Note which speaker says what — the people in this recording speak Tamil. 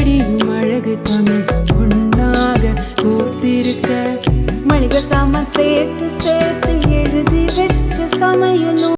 Speaker 1: வடியும் அழகு தமிழ் ஒன்னாக கோத்திருக்க
Speaker 2: மளிகை சாமான் சேர்த்து சேர்த்து